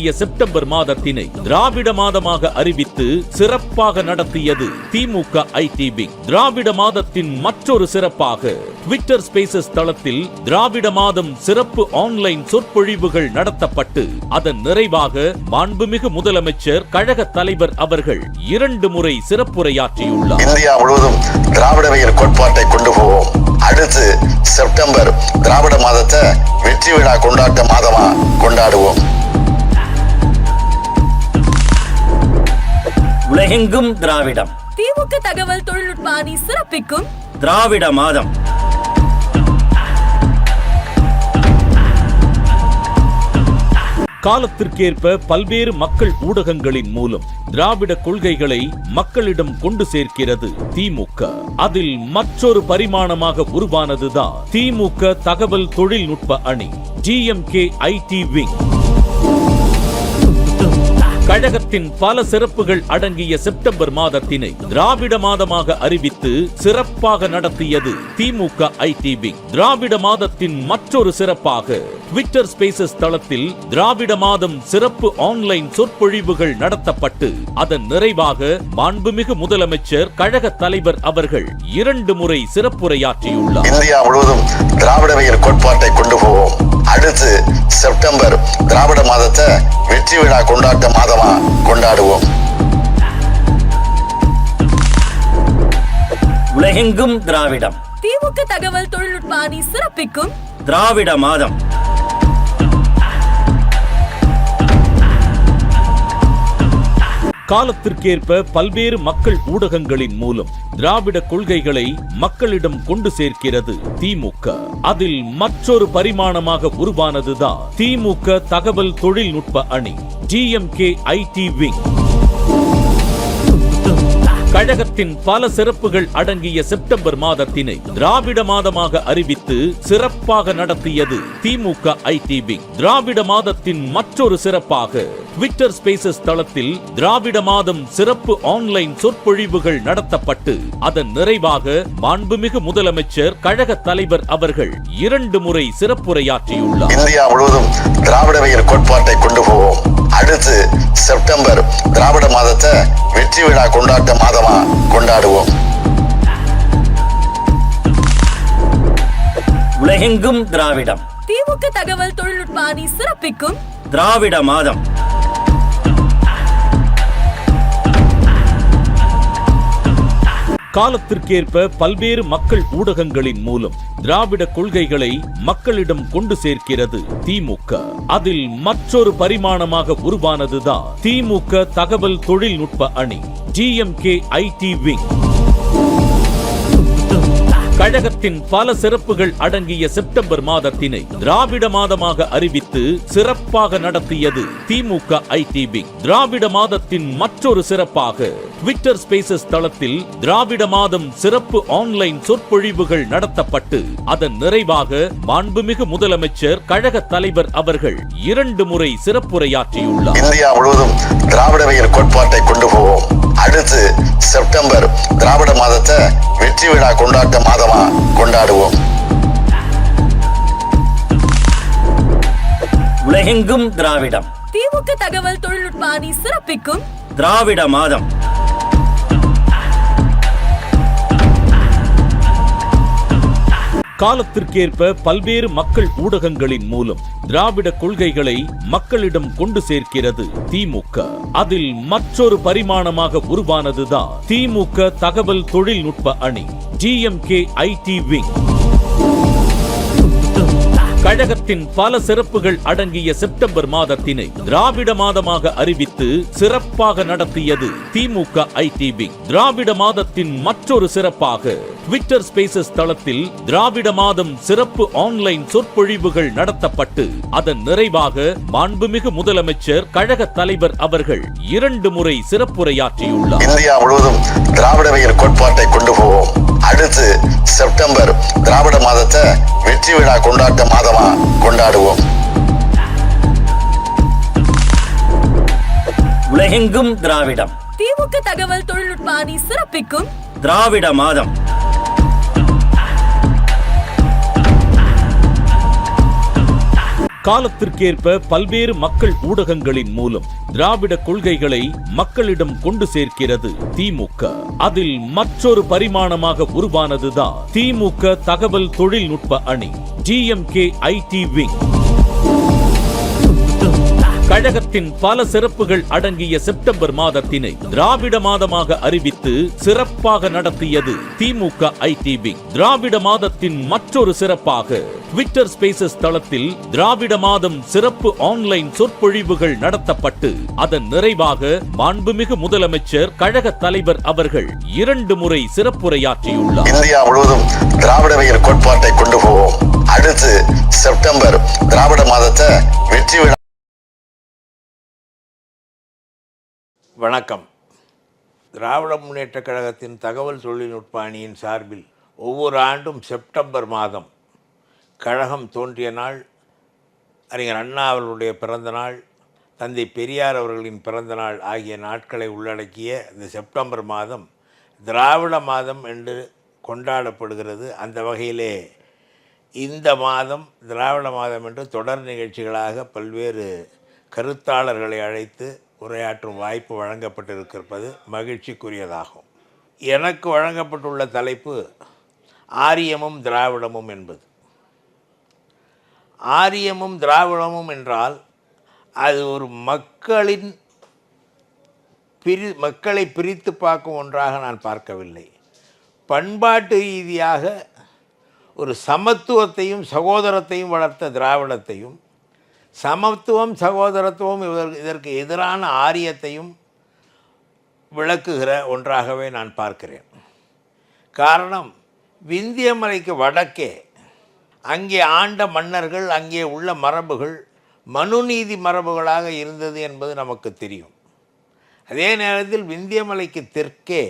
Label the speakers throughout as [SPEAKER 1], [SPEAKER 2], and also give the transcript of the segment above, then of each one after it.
[SPEAKER 1] September மாதத்தினை திராவிட மாதமாக அறிவித்து சிறப்பாக நடத்தியது திமுக ஐடிபி. திராவிட மாதத்தின் மற்றொரு சிறப்பாக ட்விட்டர் ஸ்பேசஸ் தளத்தில் திராவிட மாதம் சிறப்பு ஆன்லைன் சொற்பொழிவுகள் நடத்தப்பட்டு அதன் நிறைவாக மாண்புமிகு முதலமைச்சர் கழக தலைவர் அவர்கள் இரண்டு முறை சிறப்புரையாற்றியுள்ளார்.
[SPEAKER 2] இந்தியா முழுவதும் திராவிடவியல் கோட்பாட்டை கொண்டு போவோம். அடுத்து செப்டம்பர் திராவிட மாதத்தை வெற்றி விழா கொண்டாட்ட மாதமா கொண்டாடுவோம்.
[SPEAKER 3] உலகெங்கும் திராவிடம்.
[SPEAKER 4] திமுக தகவல் தொழில்நுட்ப அணி சிறப்பிக்கும்.
[SPEAKER 3] திராவிட மாதம்.
[SPEAKER 1] காலத்திற்கேற்ப பல்வேறு மக்கள் ஊடகங்களின் மூலம் திராவிட கொள்கைகளை மக்களிடம் கொண்டு சேர்க்கிறது திமுக. அதில் மற்றொரு பரிமாணமாக உருவானதுதான் திமுக தகவல் தொழில்நுட்ப அணி ஜிஎம்கே ஐடி விங். கழகத்தின் பல சிறப்புகள் அடங்கிய செப்டம்பர் மாதத்தினை திராவிட மாதமாக அறிவித்து சிறப்பாக நடத்தியது திமுக ஐடிபி திராவிட மாதத்தின் மற்றொரு சிறப்பாக ட்விட்டர் ஸ்பேசஸ் தளத்தில் திராவிட மாதம் சிறப்பு ஆன்லைன் சொற்பொழிவுகள் நடத்தப்பட்டு அதன் நிறைவாக மாண்புமிகு முதலமைச்சர் கழக தலைவர் அவர்கள் இரண்டு முறை சிறப்புரையாற்றியுள்ளார்.
[SPEAKER 2] இந்தியா முழுவதும் திராவிடவியல் கோட்பாட்டை கொண்டு போவோம். அடுத்து செப்டம்பர் திராவிட மாதத்தை வெற்றி விழா கொண்டாட்ட மாதமா கொண்டாடுவோம்.
[SPEAKER 3] உலகெங்கும் திராவிடம்.
[SPEAKER 4] திமுக தகவல் தொழில்நுட்ப அணி சிறப்பிக்கும்.
[SPEAKER 3] திராவிட மாதம்.
[SPEAKER 1] காலத்திற்கேற்ப பல்வேறு மக்கள் ஊடகங்களின் மூலம் திராவிட கொள்கைகளை மக்களிடம் கொண்டு சேர்க்கிறது திமுக. அதில் மற்றொரு பரிமாணமாக உருவானதுதான் திமுக தகவல் தொழில்நுட்ப அணி டிஎம்கே ஐடி விங். கழகத்தின் பல சிறப்புகள் அடங்கிய செப்டம்பர் மாதத்தினை திராவிட மாதமாக அறிவித்து சிறப்பாக நடத்தியது திமுக ஐடிபி. திராவிட மாதத்தின் மற்றொரு சிறப்பாக ட்விட்டர் ஸ்பேசஸ் தளத்தில் திராவிட மாதம் சிறப்பு ஆன்லைன் சொற்பொழிவுகள் நடத்தப்பட்டு அதன் நிறைவாக மாண்புமிகு முதலமைச்சர் கழக தலைவர் அவர்கள் இரண்டு முறை சிறப்புரையாற்றியுள்ளார்.
[SPEAKER 2] இந்தியா முழுவதும் திராவிடவியல் கோட்பாட்டை கொண்டு போவோம். அடுத்து செப்டம்பர் திராவிட மாதத்தை வெற்றி விழா கொண்டாட்ட மாதமா கொண்டாடுவோம்.
[SPEAKER 3] உலகெங்கும் திராவிடம்.
[SPEAKER 4] திமுக தகவல் தொழில்நுட்ப அணி சிறப்பிக்கும்.
[SPEAKER 3] திராவிட மாதம்.
[SPEAKER 1] காலத்திற்கேற்ப பல்வேறு மக்கள் ஊடகங்களின் மூலம் திராவிட கொள்கைகளை மக்களிடம் கொண்டு சேர்க்கிறது திமுக. அதில் மற்றொரு பரிமாணமாக உருவானதுதான் திமுக தகவல் தொழில்நுட்ப அணி டிஎம்கே ஐடி விங். கழகத்தின் பல சிறப்புகள் அடங்கிய செப்டம்பர் மாதத்தினை திராவிட மாதமாக அறிவித்து சிறப்பாக நடத்தியது திமுக ஐடிபி. திராவிட மாதத்தின் மற்றொரு சிறப்பாக ட்விட்டர் ஸ்பேசஸ் தளத்தில் திராவிட மாதம் சிறப்பு ஆன்லைன் சொற்பொழிவுகள் நடத்தப்பட்டு அதன் நிறைவாக மாண்புமிகு முதலமைச்சர் கழக தலைவர் அவர்கள் இரண்டு முறை சிறப்புரையாற்றியுள்ளார்.
[SPEAKER 2] இந்தியா முழுவதும் திராவிடவியல் கோட்பாட்டை கொண்டு போவோம். அடுத்து செப்டம்பர் திராவிட மாதத்தை வெற்றி விழா கொண்டாட்ட மாதமா கொண்டாடுவோம்.
[SPEAKER 3] உலகெங்கும் திராவிடம்.
[SPEAKER 4] திமுக தகவல் தொழில்நுட்ப அணி சிறப்பிக்கும்.
[SPEAKER 3] திராவிட மாதம்.
[SPEAKER 1] காலத்திற்கேற்ப பல்வேறு மக்கள் ஊடகங்களின் மூலம் திராவிட கொள்கைகளை மக்களிடம் கொண்டு சேர்க்கிறது திமுக. அதில் மற்றொரு பரிமாணமாக உருவானதுதான் திமுக தகவல் தொழில்நுட்ப அணி டிஎம்கே ஐடி விங். கழகத்தின் பல சிறப்புகள் அடங்கிய செப்டம்பர் மாதத்தினை திராவிட மாதமாக அறிவித்து சிறப்பாக நடத்தியது திமுக ஐடிபி. திராவிட மாதத்தின் மற்றொரு சிறப்பாக ட்விட்டர் ஸ்பேசஸ் தளத்தில் திராவிட மாதம் சிறப்பு ஆன்லைன் சொற்பொழிவுகள் நடத்தப்பட்டு அதன் நிறைவாக மாண்புமிகு முதலமைச்சர் கழக தலைவர் அவர்கள் இரண்டு முறை சிறப்புரையாற்றியுள்ளார்.
[SPEAKER 2] இந்தியா முழுவதும் திராவிடவியல் கோட்பாட்டை கொண்டு போவோம். அடுத்து செப்டம்பர் திராவிட மாதத்தை வெற்றி விழா கொண்டாட்ட மாதமா கொண்டாடுவோம்.
[SPEAKER 3] உலகெங்கும் திராவிடம்.
[SPEAKER 4] திமுக தகவல் தொழில்நுட்ப அணி சிறப்பிக்கும்.
[SPEAKER 3] திராவிட மாதம்.
[SPEAKER 1] காலத்திற்கேற்ப பல்வேறு மக்கள் ஊடகங்களின் மூலம் திராவிட கொள்கைகளை மக்களிடம் கொண்டு சேர்க்கிறது திமுக. அதில் மற்றொரு பரிமாணமாக உருவானதுதான் திமுக தகவல் தொழில்நுட்ப அணி டிஎம்கே ஐடி விங். கழகத்தின் பல சிறப்புகள் அடங்கிய செப்டம்பர் மாதத்தினை திராவிட மாதமாக அறிவித்து சிறப்பாக நடத்தியது திமுக ஐடிவி திராவிட மாதத்தின் மற்றொரு சிறப்பாக ட்விட்டர் ஸ்பேசஸ் தளத்தில் திராவிட மாதம் சிறப்பு ஆன்லைன் சொற்பொழிவுகள் நடத்தப்பட்டு அதன் நிறைவாக மாண்புமிகு முதலமைச்சர் கழக தலைவர் அவர்கள் இரண்டு முறை சிறப்புரையாற்றியுள்ளார்.
[SPEAKER 2] இந்தியா முழுவதும் திராவிடவியல் கோட்பாட்டை கொண்டு போவோம். அடுத்து செப்டம்பர் திராவிட மாதத்தை வெற்றி விழா
[SPEAKER 5] வணக்கம். திராவிட முன்னேற்றக் கழகத்தின் தகவல் தொழில்நுட்ப அணியின் சார்பில் ஒவ்வொரு ஆண்டும் செப்டம்பர் மாதம் கழகம் தோன்றிய நாள் அறிஞர் அண்ணா அவர்களுடைய பிறந்த நாள் தந்தை பெரியார் அவர்களின் பிறந்த நாள் ஆகிய நாட்களை உள்ளடக்கிய இந்த செப்டம்பர் மாதம் திராவிட மாதம் என்று கொண்டாடப்படுகிறது. அந்த வகையிலே இந்த மாதம் திராவிட மாதம் என்று தொடர் நிகழ்ச்சிகளாக பல்வேறு கருத்தாளர்களை அழைத்து உரையாற்றும் வாய்ப்பு வழங்கப்பட்டிருக்கிறது. மகிழ்ச்சிக்குரியதாகும். எனக்கு வழங்கப்பட்டுள்ள தலைப்பு ஆரியமும் திராவிடமும் என்பது. ஆரியமும் திராவிடமும் என்றால் அது ஒரு மக்களின் பிரி மக்களை பிரித்து பார்க்கும் ஒன்றாக நான் பார்க்கவில்லை. பண்பாட்டு ரீதியாக ஒரு சமத்துவத்தையும் சகோதரத்தையும் வளர்த்த திராவிடத்தையும் சமத்துவம் சகோதரத்துவம் இதற்கு இதற்கு எதிரான ஆரியத்தையும் விளக்குகிற ஒன்றாகவே நான் பார்க்கிறேன். காரணம் விந்தியமலைக்கு வடக்கே அங்கே ஆண்ட மன்னர்கள் அங்கே உள்ள மரபுகள் மனுநீதி மரபுகளாக இருந்தது என்பது நமக்கு தெரியும். அதே நேரத்தில் விந்தியமலைக்கு தெற்கே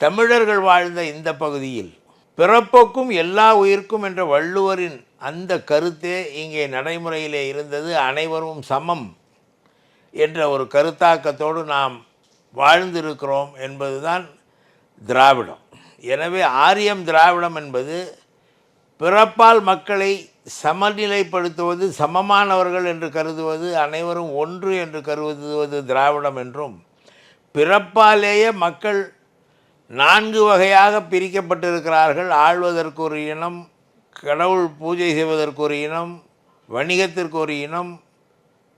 [SPEAKER 5] தமிழர்கள் வாழ்ந்த இந்த பகுதியில் பிறப்போக்கும் எல்லா உயிர்க்கும் என்ற வள்ளுவரின் அந்த கருத்தே இங்கே நடைமுறையிலே இருந்தது. அனைவரும் சமம் என்ற ஒரு கருத்தாக்கத்தோடு நாம் வாழ்ந்திருக்கிறோம் என்பதுதான் திராவிடம். எனவே ஆரியம் திராவிடம் என்பது பிறப்பால் மக்களை சமநிலைப்படுத்துவது சமமானவர்கள் என்று கருதுவது அனைவரும் ஒன்று என்று கருதுவது திராவிடம் என்றும் பிறப்பாலேயே மக்கள் நான்கு வகையாக பிரிக்கப்பட்டிருக்கிறார்கள். ஆழ்வதற்கு ஒரு இனம் கடவுள் பூஜை செய்வதற்கு ஒரு இனம் வணிகத்திற்கு ஒரு இனம்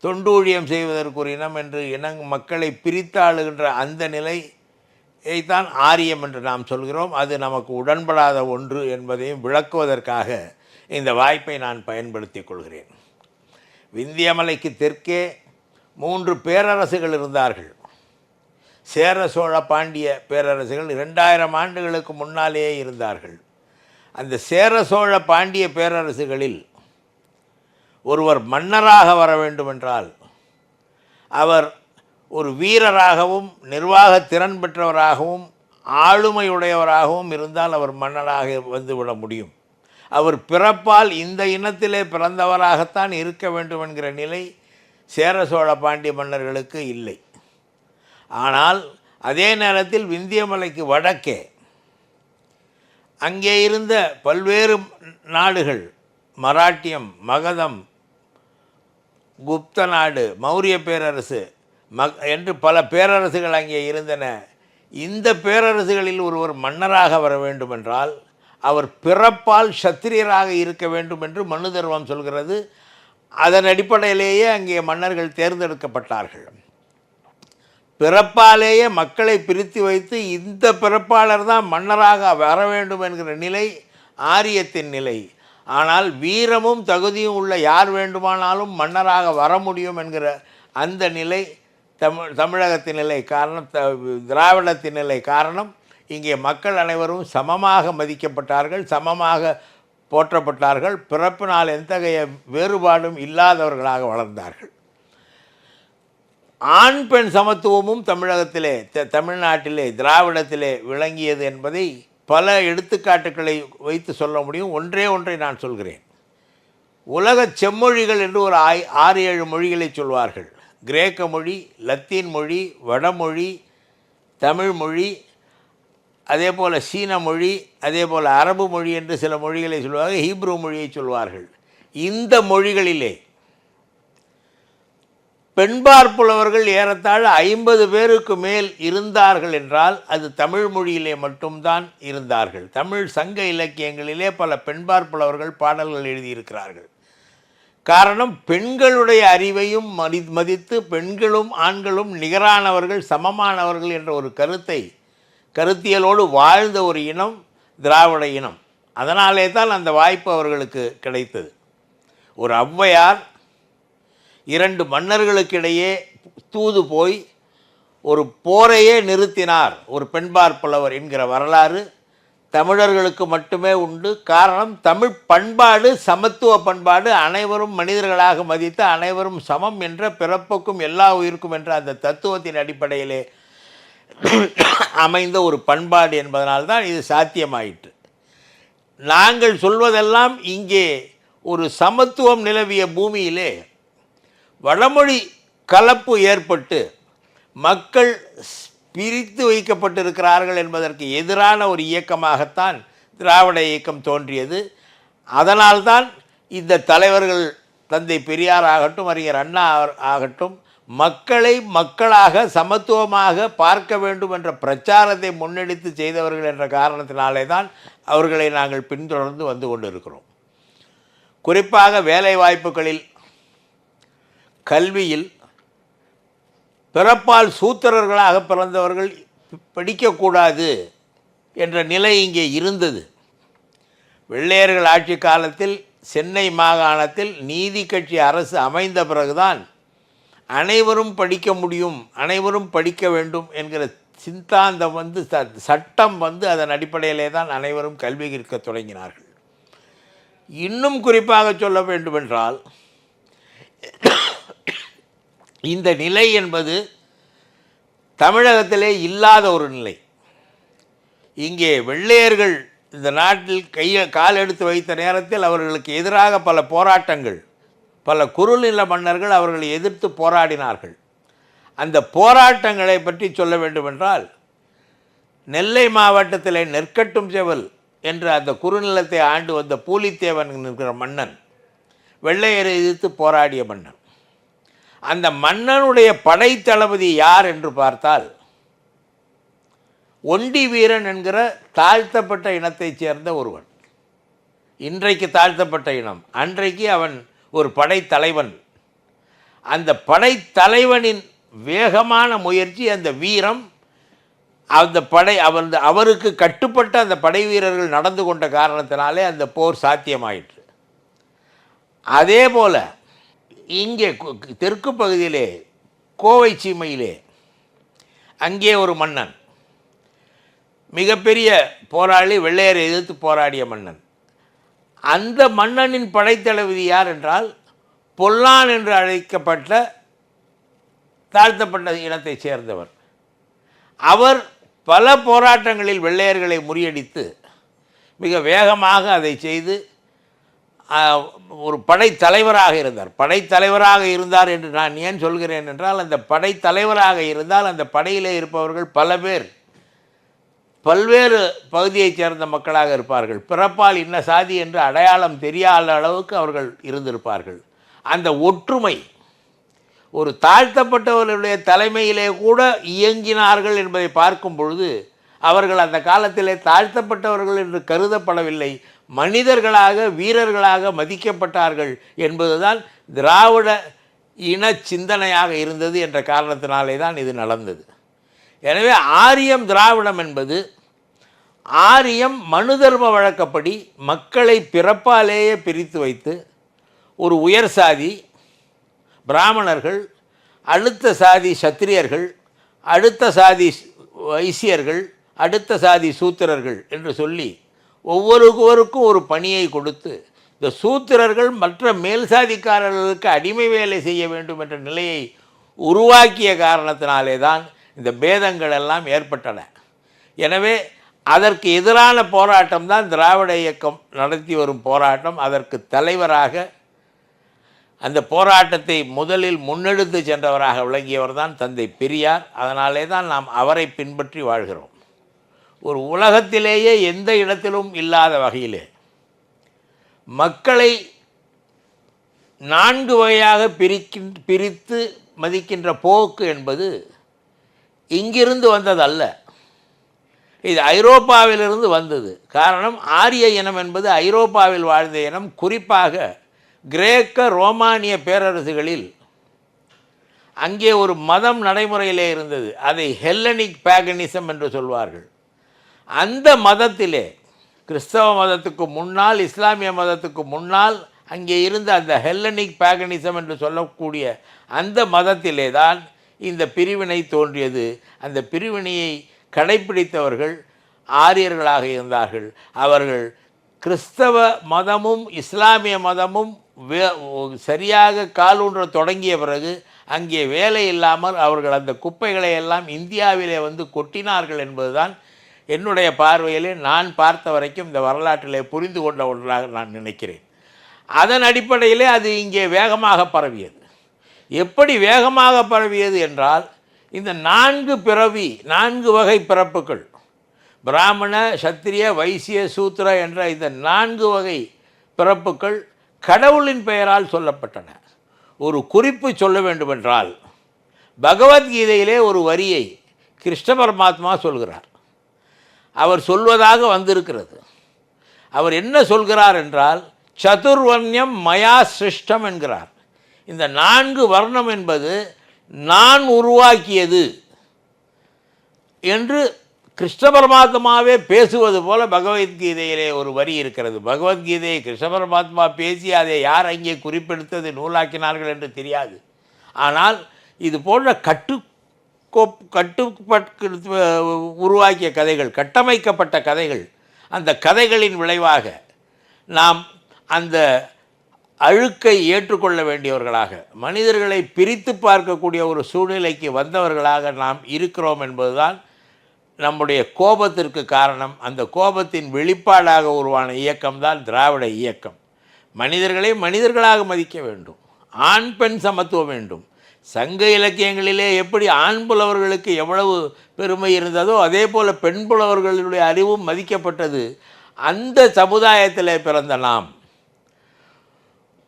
[SPEAKER 5] தொண்டூழியம் செய்வதற்கு ஒரு இனம் என்று இனங் மக்களை பிரித்தாளுகின்ற அந்த நிலையைத்தான் ஆரியம் என்று நாம் சொல்கிறோம். அது நமக்கு உடன்படாத ஒன்று என்பதையும் விளக்குவதற்காக இந்த வாய்ப்பை நான் பயன்படுத்திக் கொள்கிறேன். விந்தியமலைக்கு தெற்கே மூன்று பேரரசுகள் இருந்தார்கள். சேர சோழ பாண்டிய பேரரசுகள் இரண்டாயிரம் ஆண்டுகளுக்கு முன்னாலேயே இருந்தார்கள். அந்த சேர சோழ பாண்டிய பேரரசுகளில் ஒருவர் மன்னராக வர வேண்டுமென்றால் அவர் ஒரு வீரராகவும் நிர்வாக திறன் பெற்றவராகவும் ஆளுமையுடையவராகவும் இருந்தால் அவர் மன்னராக வந்துவிட முடியும். அவர் பிறப்பால் இந்த இனத்திலே பிறந்தவராகத்தான் இருக்க வேண்டும் என்கிற நிலை சேர சோழ பாண்டிய மன்னர்களுக்கு இல்லை. ஆனால் அதே நேரத்தில் விந்தியமலைக்கு வடக்கே அங்கே இருந்த பல்வேறு நாடுகள் மராட்டியம் மகதம் குப்த நாடு மௌரிய பேரரசு மக் என்று பல பேரரசுகள் அங்கே இருந்தன. இந்த பேரரசுகளில் ஒருவர் மன்னராக வர வேண்டுமென்றால் அவர் பிறப்பால் சத்திரியராக இருக்க வேண்டும் என்று மனு தர்மம் சொல்கிறது. அதன் அடிப்படையிலேயே அங்கே மன்னர்கள் தேர்ந்தெடுக்கப்பட்டார்கள். பிறப்பாலேயே மக்களை பிரித்து வைத்து இந்த பிறப்பாளர் தான் மன்னராக வர வேண்டும் என்கிற நிலை ஆரியத்தின் நிலை. ஆனால் வீரமும் தகுதியும் உள்ள யார் வேண்டுமானாலும் மன்னராக வர முடியும் என்கிற அந்த நிலை தமிழ் தமிழகத்தின் நிலை காரணம் த திராவிடத்தின் நிலை காரணம். இங்கே மக்கள் அனைவரும் சமமாக மதிக்கப்பட்டார்கள் சமமாக போற்றப்பட்டார்கள். பிறப்பினால் எத்தகைய வேறுபாடும் இல்லாதவர்களாக வளர்ந்தார்கள். ஆண் பெண் சமத்துவமும் தமிழகத்திலே த தமிழ்நாட்டிலே திராவிடத்திலே விளங்கியது என்பதை பல எடுத்துக்காட்டுகளை வைத்து சொல்ல முடியும். ஒன்றே ஒன்றை நான் சொல்கிறேன். உலக செம்மொழிகள் என்று ஒரு ஆய் ஆறு ஏழு மொழிகளை சொல்வார்கள். கிரேக்க மொழி லத்தீன் மொழி வடமொழி தமிழ் மொழி அதே போல் சீன மொழி அதே போல் அரபு மொழி என்று சில மொழிகளை சொல்வார்கள் ஹீப்ரு மொழியை சொல்வார்கள். இந்த மொழிகளிலே பெண்பார்ப்புலவர்கள் ஏறத்தாழ ஐம்பது பேருக்கு மேல் இருந்தார்கள் என்றால் அது தமிழ் மொழியிலே மட்டும்தான் இருந்தார்கள். தமிழ் சங்க இலக்கியங்களிலே பல பெண்பார்ப்புலவர்கள் பாடல்கள் எழுதியிருக்கிறார்கள். காரணம் பெண்களுடைய அறிவையும் மதி மதித்து பெண்களும் ஆண்களும் நிகரானவர்கள் சமமானவர்கள் என்ற ஒரு கருத்தை கருத்தியலோடு வாழ்ந்த ஒரு இனம் திராவிட இனம். அதனாலே தான் அந்த வாய்ப்பு அவர்களுக்கு கிடைத்தது. ஒரு ஔவையார் இரண்டு மன்னர்களுக்கிடையே தூது போய் ஒரு போரையே நிறுத்தினார். ஒரு பெண்பார் புலவர் என்கிற வரலாறு தமிழர்களுக்கு மட்டுமே உண்டு. காரணம் தமிழ் பண்பாடு சமத்துவ பண்பாடு அனைவரும் மனிதர்களாக மதித்து அனைவரும் சமம் என்ற பிறப்புக்கும் எல்லா உயிருக்கும் என்ற அந்த தத்துவத்தின் அடிப்படையிலே அமைந்த ஒரு பண்பாடு என்பதனால்தான் இது சாத்தியமாயிற்று. நாங்கள் சொல்வதெல்லாம் இங்கே ஒரு சமத்துவம் நிலவிய பூமியிலே வடமொழி கலப்பு ஏற்பட்டு மக்கள் ஸ்- பிரித்து வைக்கப்பட்டிருக்கிறார்கள் என்பதற்கு எதிரான ஒரு இயக்கமாகத்தான் திராவிட இயக்கம் தோன்றியது. அதனால்தான் இந்த தலைவர்கள் தந்தை பெரியார் ஆகட்டும் அறிஞர் அண்ணா ஆகட்டும் மக்களை மக்களாக சமத்துவமாக பார்க்க வேண்டும் என்ற பிரச்சாரத்தை முன்னெடுத்து செய்தவர்கள் என்ற காரணத்தினாலே தான் அவர்களை நாங்கள் பின்தொடர்ந்து வந்து கொண்டிருக்கிறோம். குறிப்பாக வேலை வாய்ப்புகளில் கல்வியில் பிறப்பால் சூத்திரர்களாக பிறந்தவர்கள் படிக்கக்கூடாது என்ற நிலை இங்கே இருந்தது. வெள்ளையர்கள் ஆட்சி காலத்தில் சென்னை மாகாணத்தில் நீதி கட்சி அரசு அமைந்த பிறகுதான் அனைவரும் படிக்க முடியும் அனைவரும் படிக்க வேண்டும் என்கிற சித்தாந்தம் வந்து ச- சட்டம் வந்து அதன் அடிப்படையிலே தான் அனைவரும் கல்வி கற்க தொடங்கினார்கள். இன்னும் குறிப்பாக சொல்ல வேண்டுமென்றால் இந்த நிலை என்பது தமிழகத்திலே இல்லாத ஒரு நிலை. இங்கே வெள்ளையர்கள் இந்த நாட்டில் கையை கால் எடுத்து வைத்த நேரத்தில் அவர்களுக்கு எதிராக பல போராட்டங்கள் பல குறுநில மன்னர்கள் அவர்களை எதிர்த்து போராடினார்கள். அந்த போராட்டங்களை பற்றி சொல்ல வேண்டுமென்றால் நெல்லை மாவட்டத்தில் நெற்கட்டும் செவல் என்ற அந்த குறுநிலத்தை ஆண்டு வந்த பூலித்தேவன் என்கிற மன்னன் வெள்ளையரை எதிர்த்து போராடிய மன்னன். அந்த மன்னனுடைய படைத்தளபதி யார் என்று பார்த்தால் ஒண்டி வீரன் என்கிற தாழ்த்தப்பட்ட இனத்தைச் சேர்ந்த ஒருவன். இன்றைக்கு தாழ்த்தப்பட்ட இனம். அன்றைக்கு அவன் ஒரு படைத்தலைவன். அந்த படைத்தலைவனின் வேகமான முயற்சி அந்த வீரம் அந்த படை அவன் அவருக்கு கட்டுப்பட்ட அந்த படை வீரர்கள் நடந்து கொண்ட காரணத்தினாலே அந்த போர் சாத்தியமாயிற்று. அதே போல இங்கே தெற்கு பகுதியிலே கோவை சீமையிலே அங்கே ஒரு மன்னன். மிகப்பெரிய போராளி வெள்ளையரை எதிர்த்து போராடிய மன்னன். அந்த மன்னனின் படைத்தளபதி யார் என்றால் பொல்லான் என்று அழைக்கப்பட்ட தாழ்த்தப்பட்ட இனத்தைச் சேர்ந்தவர். அவர் பல போராட்டங்களில் வெள்ளையர்களை முறியடித்து மிக வேகமாக அதை செய்து ஒரு படைத்தலைவராக இருந்தார். படைத்தலைவராக இருந்தார் என்று நான் ஏன் சொல்கிறேன் என்றால் அந்த படைத்தலைவராக இருந்தால் அந்த படையிலே இருப்பவர்கள் பல பேர். பல்வேறு பகுதியைச் சேர்ந்த மக்களாக இருப்பார்கள். பிறப்பால் இன்ன சாதி என்று அடையாளம் தெரியாத அளவுக்கு அவர்கள் இருந்திருப்பார்கள். அந்த ஒற்றுமை ஒரு தாழ்த்தப்பட்டவர்களுடைய தலைமையிலே கூட இயங்கினார்கள் என்பதை பார்க்கும் பொழுது அவர்கள் அந்த காலத்திலே தாழ்த்தப்பட்டவர்கள் என்று கருதப்படவில்லை. மனிதர்களாக வீரர்களாக மதிக்கப்பட்டார்கள் என்பதுதான் திராவிட இன சிந்தனையாக இருந்தது என்ற காரணத்தினாலே தான் இது நடந்தது. எனவே ஆரியம் திராவிடம் என்பது ஆரியம் மனு தர்ம வழக்கப்படி மக்களை பிறப்பாலேயே பிரித்து வைத்து ஒரு உயர் சாதி பிராமணர்கள் அடுத்த சாதி சத்திரியர்கள் அடுத்த சாதி வைசியர்கள் அடுத்த சாதி சூத்திரர்கள் என்று சொல்லி ஒவ்வொருவருக்கும் ஒரு பணியை கொடுத்து இந்த சூத்திரர்கள் மற்ற மேல் சாதிக்காரர்களுக்கு அடிமை வேலை செய்ய வேண்டும் என்ற நிலையை உருவாக்கிய காரணத்தினாலே தான் இந்த பேதங்கள் எல்லாம் ஏற்பட்டன. எனவே அதற்கு எதிரான போராட்டம் தான் திராவிட இயக்கம் நடத்தி வரும் போராட்டம். அதற்கு தலைவராக அந்த போராட்டத்தை முதலில் முன்னெடுத்து சென்றவராக விளங்கியவர் தான் தந்தை பெரியார். அதனாலே தான் நாம் அவரை பின்பற்றி வாழ்கிறோம். ஒரு உலகத்திலேயே எந்த இடத்திலும் இல்லாத வகையிலே. மக்களை நான்கு வகையாக பிரிக்கின் பிரித்து மதிக்கின்ற போக்கு என்பது இங்கிருந்து வந்ததல்ல. இது ஐரோப்பாவிலிருந்து வந்தது. காரணம் ஆரிய இனம் என்பது ஐரோப்பாவில் வாழ்ந்த இனம். குறிப்பாக கிரேக்க ரோமானிய பேரரசுகளில் அங்கே ஒரு மதம் நடைமுறையிலே இருந்தது. அதை ஹெல்லனிக் பேகனிசம் என்று சொல்வார்கள். அந்த மதத்திலே கிறிஸ்தவ மதத்துக்கு முன்னால் இஸ்லாமிய மதத்துக்கு முன்னால் அங்கே இருந்த அந்த ஹெல்லனிக் பேகனிசம் என்று சொல்லக்கூடிய அந்த மதத்திலே தான் இந்த பிரிவினை தோன்றியது. அந்த பிரிவினையை கடைப்பிடித்தவர்கள் ஆரியர்களாக இருந்தார்கள். அவர்கள் கிறிஸ்தவ மதமும் இஸ்லாமிய மதமும் வே- சரியாக காலூன்ற தொடங்கிய பிறகு அங்கே வேலை இல்லாமல் அவர்கள் அந்த குப்பைகளை எல்லாம் இந்தியாவிலே வந்து கொட்டினார்கள் என்பதுதான் என்னுடைய பார்வையிலே நான் பார்த்த வரைக்கும் இந்த வரலாற்றிலே புரிந்து கொண்ட ஒன்றாக நான் நினைக்கிறேன். அதன் அடிப்படையிலே அது இங்கே வேகமாக பரவியது. எப்படி வேகமாக பரவியது என்றால் இந்த நான்கு பிறவி நான்கு வகை பிறப்புகள் பிராமண சத்திரிய வைசிய சூத்திர என்ற இந்த நான்கு வகை பிறப்புகள் கடவுளின் பெயரால் சொல்லப்பட்டன. ஒரு குறிப்பு சொல்ல வேண்டுமென்றால் பகவத்கீதையிலே ஒரு வரியை கிருஷ்ண பரமாத்மா சொல்கிறார். அவர் சொல்வதாக வந்திருக்கிறது. அவர் என்ன சொல்கிறார் என்றால் சதுர்வர்ணியம் மயா சிருஷ்டம் என்கிறார். இந்த நான்கு வர்ணம் என்பது நான் உருவாக்கியது என்று கிருஷ்ண பரமாத்மாவே பேசுவது போல பகவத்கீதையிலே ஒரு வரி இருக்கிறது. பகவத்கீதையை கிருஷ்ண பரமாத்மா பேசி அதை யார் அங்கே குறிப்பெடுத்தது நூலாக்கினார்கள் என்று தெரியாது. ஆனால் இது போன்ற கட்டு கட்டுப்பட்டு உருவாக்கிய கதைகள் கட்டமைக்கப்பட்ட கதைகள் அந்த கதைகளின் விளைவாக நாம் அந்த அழுக்கை ஏற்றுக்கொள்ள வேண்டியவர்களாக மனிதர்களை பிரித்து பார்க்கக்கூடிய ஒரு சூழ்நிலைக்கு வந்தவர்களாக நாம் இருக்கிறோம் என்பதுதான் நம்முடைய கோபத்திற்கு காரணம். அந்த கோபத்தின் வெளிப்பாடாக உருவான இயக்கம்தான் திராவிட இயக்கம். மனிதர்களை மனிதர்களாக மதிக்க வேண்டும். ஆண் பெண் சமத்துவம் வேண்டும். சங்க இலக்கியங்களிலே எப்படி ஆண் புலவர்களுக்கு எவ்வளவு பெருமை இருந்ததோ அதே போல் பெண் புலவர்களுடைய அறிவும் மதிக்கப்பட்டது. அந்த சமுதாயத்தில் பிறந்த நாம்.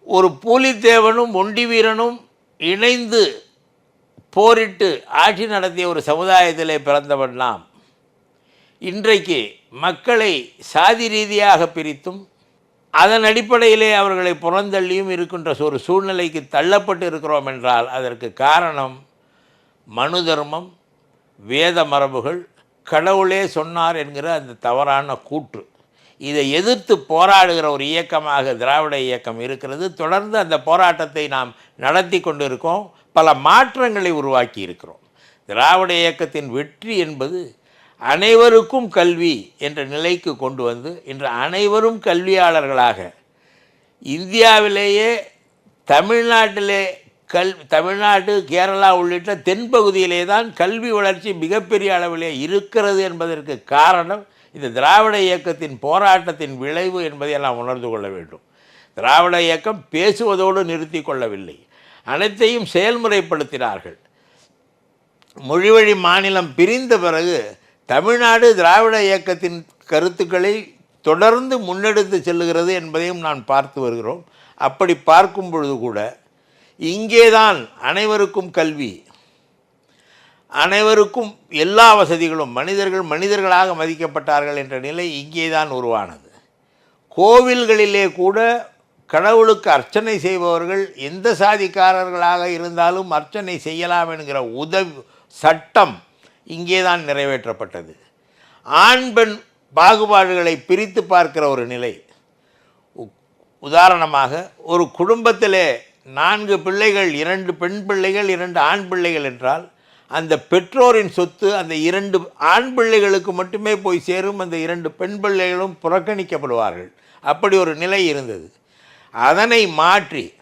[SPEAKER 5] ஒரு பூலித்தேவனும் ஒண்டி வீரனும் இணைந்து போரிட்டு ஆட்சி நடத்திய ஒரு சமுதாயத்திலே பிறந்தவன் நாம். இன்றைக்கு மக்களை சாதி ரீதியாக பிரித்தும் அதன் அடிப்படையிலே அவர்களை புறந்தள்ளியும் இருக்கின்ற ஒரு சூழ்நிலைக்கு தள்ளப்பட்டு இருக்கிறோம் என்றால் அதற்கு காரணம் மனு தர்மம் வேத மரபுகள் கடவுளே சொன்னார் என்கிற அந்த தவறான கூற்று. இதை எதிர்த்து போராடுகிற ஒரு இயக்கமாக திராவிட இயக்கம் இருக்கிறது. தொடர்ந்து அந்த போராட்டத்தை நாம் நடத்தி கொண்டிருக்கோம். பல மாற்றங்களை உருவாக்கி இருக்கிறோம். திராவிட இயக்கத்தின் வெற்றி என்பது அனைவருக்கும் கல்வி என்ற நிலைக்கு கொண்டு வந்து இன்று அனைவரும் கல்வியாளர்களாக இந்தியாவிலேயே தமிழ்நாட்டிலே கல் தமிழ்நாடு கேரளா உள்ளிட்ட தென்பகுதியிலே தான் கல்வி வளர்ச்சி மிகப்பெரிய அளவிலே இருக்கிறது என்பதற்கு காரணம் இந்த திராவிட இயக்கத்தின் போராட்டத்தின் விளைவு என்பதை நாம் உணர்ந்து கொள்ள வேண்டும். திராவிட இயக்கம் பேசுவதோடு நிறுத்தி கொள்ளவில்லை. அனைத்தையும் செயல்முறைப்படுத்தினார்கள். மொழிவழி மாநிலம் பிரிந்த பிறகு தமிழ்நாடு திராவிட இயக்கத்தின் கருத்துக்களை தொடர்ந்து முன்னெடுத்து செல்லுகிறது என்பதையும் நான் பார்த்து வருகிறோம். அப்படி பார்க்கும் பொழுது கூட இங்கேதான் அனைவருக்கும் கல்வி அனைவருக்கும் எல்லா வசதிகளும் மனிதர்கள் மனிதர்களாக மதிக்கப்பட்டார்கள் என்ற நிலை இங்கேதான் உருவானது. கோவில்களிலே கூட கடவுளுக்கு அர்ச்சனை செய்பவர்கள் எந்த சாதிக்காரர்களாக இருந்தாலும் அர்ச்சனை செய்யலாம் என்கிற உதவி சட்டம் இங்கேதான் நிறைவேற்றப்பட்டது. ஆண் பெண் பாகுபாடுகளை பிரித்து பார்க்கிற ஒரு நிலை. உ- உதாரணமாக ஒரு குடும்பத்திலே நான்கு பிள்ளைகள் இரண்டு பெண் பிள்ளைகள் இரண்டு ஆண் பிள்ளைகள் என்றால் அந்த பெற்றோரின் சொத்து அந்த இரண்டு ஆண் பிள்ளைகளுக்கு மட்டுமே போய் சேரும் அந்த இரண்டு பெண் பிள்ளைகளும் புறக்கணிக்கப்படுவார்கள். அப்படி ஒரு நிலை இருந்தது. அதனை மாற்றி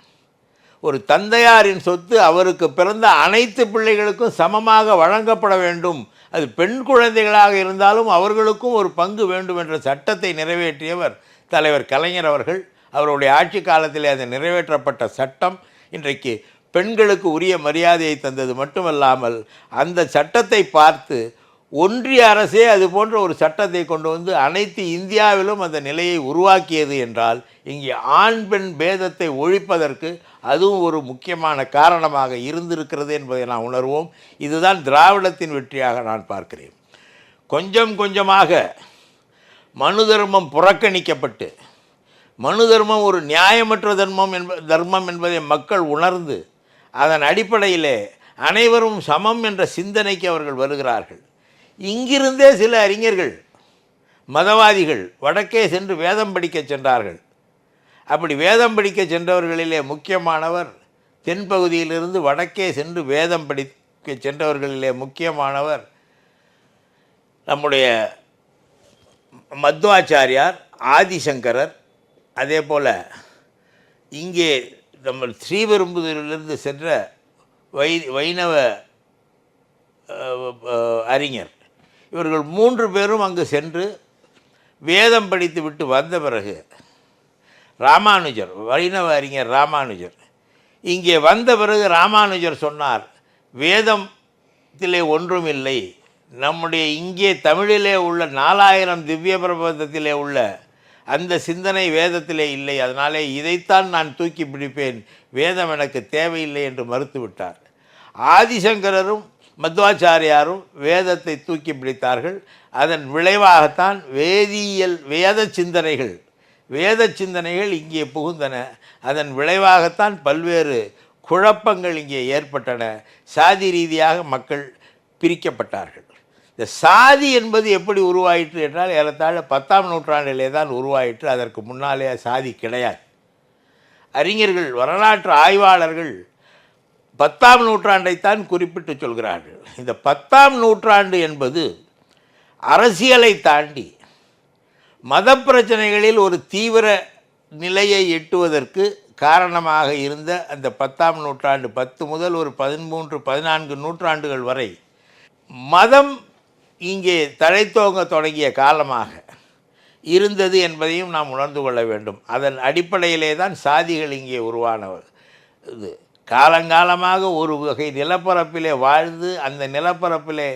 [SPEAKER 5] ஒரு தந்தையாரின் சொத்து அவருக்கு பிறந்த அனைத்து பிள்ளைகளுக்கும் சமமாக வழங்கப்பட வேண்டும். அது பெண் குழந்தைகளாக இருந்தாலும் அவர்களுக்கும் ஒரு பங்கு வேண்டும் என்ற சட்டத்தை நிறைவேற்றியவர் தலைவர் கலைஞர் அவர்கள். அவருடைய ஆட்சி காலத்தில் அது நிறைவேற்றப்பட்ட சட்டம். இன்றைக்கு பெண்களுக்கு உரிய மரியாதையை தந்தது மட்டுமல்லாமல் அந்த சட்டத்தை பார்த்து ஒன்றிய அரசே அது போன்ற ஒரு சட்டத்தை கொண்டு வந்து அனைத்து இந்தியாவிலும் அந்த நிலையை உருவாக்கியது என்றால் இங்கே ஆண் பெண் பேதத்தை ஒழிப்பதற்கு அதுவும் ஒரு முக்கியமான காரணமாக இருந்திருக்கிறது என்பதை நாம் உணர்வோம். இதுதான் திராவிடத்தின் வெற்றியாக நான் பார்க்கிறேன். கொஞ்சம் கொஞ்சமாக மனு தர்மம் புறக்கணிக்கப்பட்டு மனு தர்மம் ஒரு நியாயமற்ற தர்மம் என்ப தர்மம் என்பதை மக்கள் உணர்ந்து அதன் அடிப்படையிலே அனைவரும் சமம் என்ற சிந்தனைக்கு அவர்கள் வருகிறார்கள். இங்கிருந்தே சில அறிஞர்கள் மதவாதிகள் வடக்கே சென்று வேதம் படிக்கச் சென்றார்கள். அப்படி வேதம் படிக்க சென்றவர்களிலே முக்கியமானவர் தென்பகுதியிலிருந்து வடக்கே சென்று வேதம் படிக்க சென்றவர்களிலே முக்கியமானவர் நம்முடைய மத்வாச்சாரியார் ஆதிசங்கரர் அதே போல் இங்கே நம்ம ஸ்ரீபெரும்புதூரிலிருந்து சென்ற வை வைணவ அறிஞர். இவர்கள் மூன்று பேரும் அங்கு சென்று வேதம் படித்து விட்டு வந்த பிறகு ராமானுஜர் வைணவ அறிஞர் ராமானுஜர் இங்கே வந்த பிறகு ராமானுஜர் சொன்னார் வேதத்திலே ஒன்றுமில்லை நம்முடைய இங்கே தமிழிலே உள்ள நாலாயிரம் திவ்ய பிரபந்தத்திலே உள்ள அந்த சிந்தனை வேதத்திலே இல்லை. அதனாலே இதைத்தான் நான் தூக்கி பிடிப்பேன். வேதம் எனக்கு தேவையில்லை என்று மறுத்துவிட்டார் ஆதிசங்கரரும் மத்வாச்சாரியாரும் வேதத்தை தூக்கி பிடித்தார்கள். அதன் விளைவாகத்தான் வேதியியல் வேத சிந்தனைகள் வேத சிந்தனைகள் இங்கே புகுந்தன. அதன் விளைவாகத்தான் பல்வேறு குழப்பங்கள் இங்கே ஏற்பட்டன. சாதி ரீதியாக மக்கள் பிரிக்கப்பட்டார்கள். இந்த சாதி என்பது எப்படி உருவாயிற்று என்றால் ஏறத்தாழ பத்தாம் நூற்றாண்டிலே தான் உருவாயிற்று. அதற்கு முன்னாலே சாதி கிடையாது. அறிஞர்கள் வரலாற்று ஆய்வாளர்கள் பத்தாம் நூற்றாண்டைத்தான் குறிப்பிட்டு சொல்கிறார்கள். இந்த பத்தாம் நூற்றாண்டு என்பது அரசியலை தாண்டி மத பிரச்சனைகளில் ஒரு தீவிர நிலையை எட்டுவதற்கு காரணமாக இருந்த அந்த பத்தாம் நூற்றாண்டு பத்து முதல் ஒரு பதிமூன்று பதினான்கு நூற்றாண்டுகள் வரை மதம் இங்கே தழைத்தோங்க தொடங்கிய காலமாக இருந்தது என்பதையும் நாம் உணர்ந்து கொள்ள வேண்டும். அதன் அடிப்படையிலே தான் சாதிகள் இங்கே உருவானவர் இது காலங்காலமாக ஒரு வகை நிலப்பரப்பிலே வாழ்ந்து அந்த நிலப்பரப்பிலே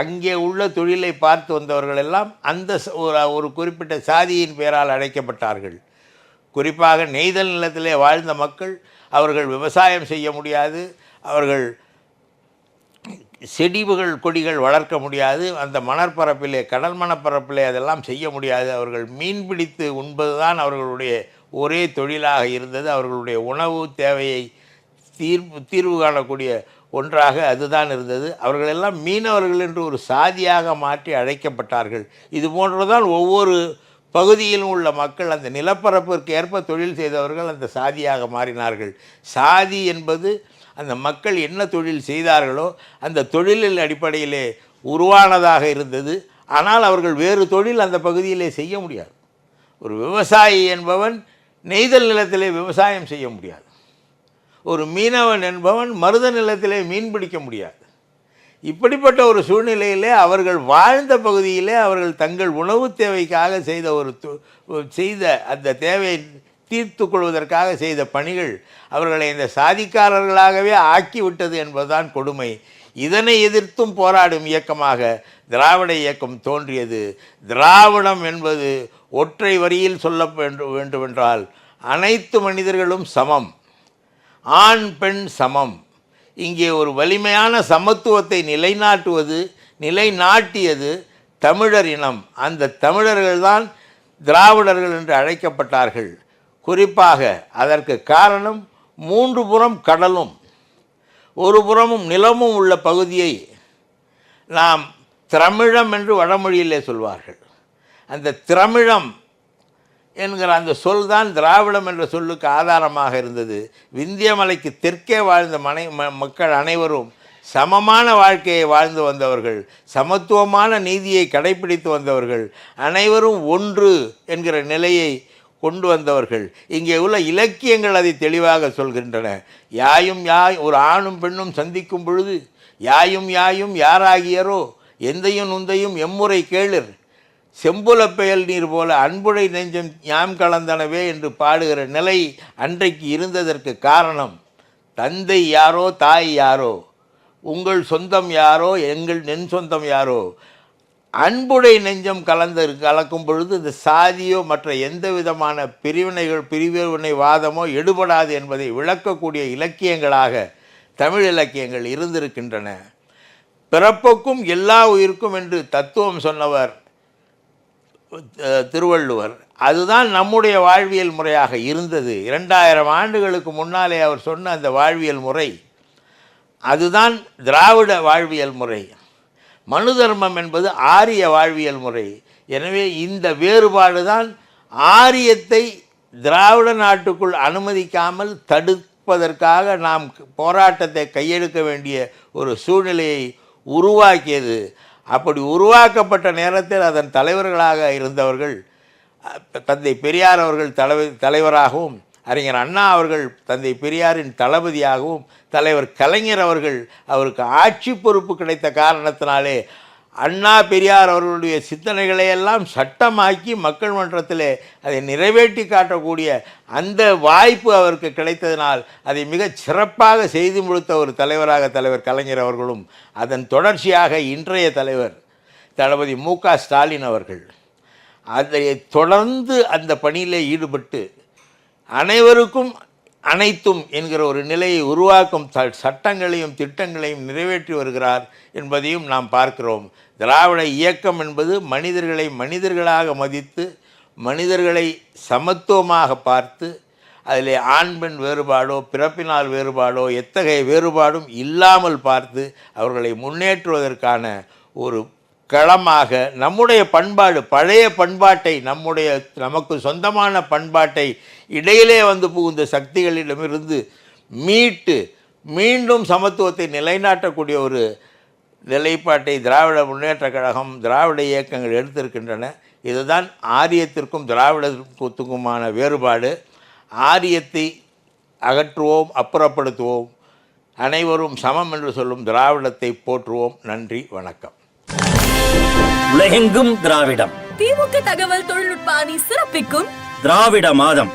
[SPEAKER 5] அங்கே உள்ள தொழிலை பார்த்து வந்தவர்கள் எல்லாம் அந்த ஒரு ஒரு குறிப்பிட்ட சாதியின் பெயரால் அழைக்கப்பட்டார்கள். குறிப்பாக நெய்தல் நிலத்திலே வாழ்ந்த மக்கள் அவர்கள் விவசாயம் செய்ய முடியாது அவர்கள் செடிவுகள் கொடிகள் வளர்க்க முடியாது அந்த மணற்பரப்பிலே கடல் மணப்பரப்பிலே அதெல்லாம் செய்ய முடியாது. அவர்கள் மீன் பிடித்து உண்பதுதான் அவர்களுடைய ஒரே தொழிலாக இருந்தது. அவர்களுடைய உணவு தேவையை தீர்வு தீர்வு காணக்கூடிய ஒன்றாக அதுதான் இருந்தது. அவர்களெல்லாம் மீனவர்கள் என்று ஒரு சாதியாக மாற்றி அழைக்கப்பட்டார்கள். இது போன்றுதான் ஒவ்வொரு பகுதியிலும் உள்ள மக்கள் அந்த நிலப்பரப்பிற்கு ஏற்ப தொழில் செய்தவர்கள் அந்த சாதியாக மாறினார்கள். சாதி என்பது அந்த மக்கள் என்ன தொழில் செய்தார்களோ அந்த தொழிலின் அடிப்படையிலே உருவானதாக இருந்தது. ஆனால் அவர்கள் வேறு தொழில் அந்த பகுதியிலே செய்ய முடியாது. ஒரு விவசாயி என்பவன் நெய்தல் நிலத்திலே விவசாயம் செய்ய முடியாது. ஒரு மீனவன் என்பவன் மருத நிலத்திலே மீன் பிடிக்க முடியாது. இப்படிப்பட்ட ஒரு சூழ்நிலையிலே அவர்கள் வாழ்ந்த பகுதியிலே அவர்கள் தங்கள் உணவு தேவைக்காக செய்த ஒரு செய்த அந்த தேவையை தீர்த்து கொள்வதற்காக செய்த பணிகள் அவர்களை இந்த சாதிக்காரர்களாகவே ஆக்கிவிட்டது என்பதுதான் கொடுமை. இதனை எதிர்த்தும் போராடும் இயக்கமாக திராவிட இயக்கம் தோன்றியது. திராவிடம் என்பது ஒற்றை வரியில் சொல்ல வேண்டும் வேண்டுமென்றால் அனைத்து மனிதர்களும் சமம். ஆண் பெண் சமம். இங்கே ஒரு வலிமையான சமத்துவத்தை நிலைநாட்டுவது நிலைநாட்டியது தமிழர் இனம். அந்த தமிழர்கள்தான் திராவிடர்கள் என்று அழைக்கப்பட்டார்கள். குறிப்பாக அதற்கு காரணம் மூன்று புறம் கடலும். ஒரு புறமும் நிலமும் உள்ள பகுதியை நாம் திரமிழம் என்று வடமொழியிலே சொல்வார்கள். அந்த திரமிழம் என்கிற அந்த சொல் தான் திராவிடம் என்ற சொல்லுக்கு ஆதாரமாக இருந்தது. விந்தியமலைக்கு தெற்கே வாழ்ந்த மனை மக்கள் அனைவரும் சமமான வாழ்க்கையை வாழ்ந்து வந்தவர்கள் சமத்துவமான நீதியை கடைபிடித்து வந்தவர்கள் அனைவரும் ஒன்று என்கிற நிலையை கொண்டு வந்தவர்கள். இங்கே உள்ள இலக்கியங்கள் அதை தெளிவாக சொல்கின்றன. யாயும் யாய் ஒரு ஆணும் பெண்ணும் சந்திக்கும் பொழுது யாயும் யாயும் யாராகியரோ எந்தையும் நுந்தையும் எம்முறை கேளிர். செம்புல பெயல் நீர் போல அன்புடை நெஞ்சம் யாம் கலந்தனவே என்று பாடுகிற நிலை அன்றைக்கு இருந்ததற்கு காரணம் தந்தை யாரோ தாய் யாரோ உங்கள் சொந்தம் யாரோ எங்கள் நென் சொந்தம் யாரோ. அன்புடை நெஞ்சம் கலந்து கலக்கும் பொழுது இந்த சாதியோ மற்ற எந்த விதமான பிரிவினைகள் பிரிவினை வாதமோ எடுபடாது என்பதை விளக்கக்கூடிய இலக்கியங்களாக தமிழ் இலக்கியங்கள் இருந்திருக்கின்றன. பிறப்புக்கும் எல்லா உயிருக்கும் என்று தத்துவம் சொன்னவர் திருவள்ளுவர். அதுதான் நம்முடைய வாழ்வியல் முறையாக இருந்தது. இரண்டாயிரம் ஆண்டுகளுக்கு முன்னாலே அவர் சொன்ன அந்த வாழ்வியல் முறை. அதுதான் திராவிட வாழ்வியல் முறை. மனு தர்மம் என்பது ஆரிய வாழ்வியல் முறை. எனவே இந்த வேறுபாடு தான் ஆரியத்தை திராவிட நாட்டுக்குள் அனுமதிக்காமல் தடுப்பதற்காக நாம் போராட்டத்தை கையெடுக்க வேண்டிய ஒரு சூழ்நிலையை உருவாக்கியது. அப்படி உருவாக்கப்பட்ட நேரத்தில் அதன் தலைவர்களாக இருந்தவர்கள் தந்தை பெரியார் அவர்கள் தலைவர் தலைவராகவும் அறிஞர் அண்ணா அவர்கள் தந்தை பெரியாரின் தளபதியாகவும் தலைவர் கலைஞர் அவர்கள் அவருக்கு ஆட்சி பொறுப்பு கிடைத்த காரணத்தினாலே அண்ணா பெரியார் அவர்களுடைய சிந்தனைகளை எல்லாம் சட்டமாக்கி மக்கள் மன்றத்திலே அதை நிறைவேற்றி காட்டக்கூடிய அந்த வாய்ப்பு அவருக்கு கிடைத்ததினால் அதை மிகச் சிறப்பாக செய்து முடித்த ஒரு தலைவராக தலைவர் கலைஞர் அவர்களும் அதன் தொடர்ச்சியாக இன்றைய தலைவர் தளபதி மு க ஸ்டாலின் அவர்கள். அதை தொடர்ந்து அந்த பணியிலே ஈடுபட்டு அனைவருக்கும் அனைத்தும் என்கிற ஒரு நிலையை உருவாக்கும் த சட்டங்களையும் திட்டங்களையும் நிறைவேற்றி வருகிறார் என்பதையும் நாம் பார்க்கிறோம். திராவிட இயக்கம் என்பது மனிதர்களை மனிதர்களாக மதித்து மனிதர்களை சமத்துவமாக பார்த்து அதில் ஆண் பெண் வேறுபாடோ பிறப்பினால் வேறுபாடோ எத்தகைய வேறுபாடும் இல்லாமல் பார்த்து அவர்களை முன்னேற்றுவதற்கான ஒரு களமாக நம்முடைய பண்பாடு பழைய பண்பாட்டை நம்முடைய நமக்கு சொந்தமான பண்பாட்டை இடையிலே வந்து புகுந்த சக்திகளிடமிருந்து மீட்டு மீண்டும் சமத்துவத்தை நிலைநாட்டக்கூடிய ஒரு நிலைப்பாட்டை திராவிட முன்னேற்றக் கழகம் திராவிட இயக்கங்கள் எடுத்திருக்கின்றன. இதுதான் ஆரியத்திற்கும் திராவிடத்துக்குமான வேறுபாடு. ஆரியத்தை அகற்றுவோம் அப்புறப்படுத்துவோம். அனைவரும் சமம் என்று சொல்லும் திராவிடத்தை போற்றுவோம். நன்றி வணக்கம்.
[SPEAKER 3] உலகெங்கும் திராவிடம்.
[SPEAKER 4] திமுக தகவல் தொழில்நுட்ப அணி சிறப்பிக்கும்.
[SPEAKER 3] திராவிட மாதம்.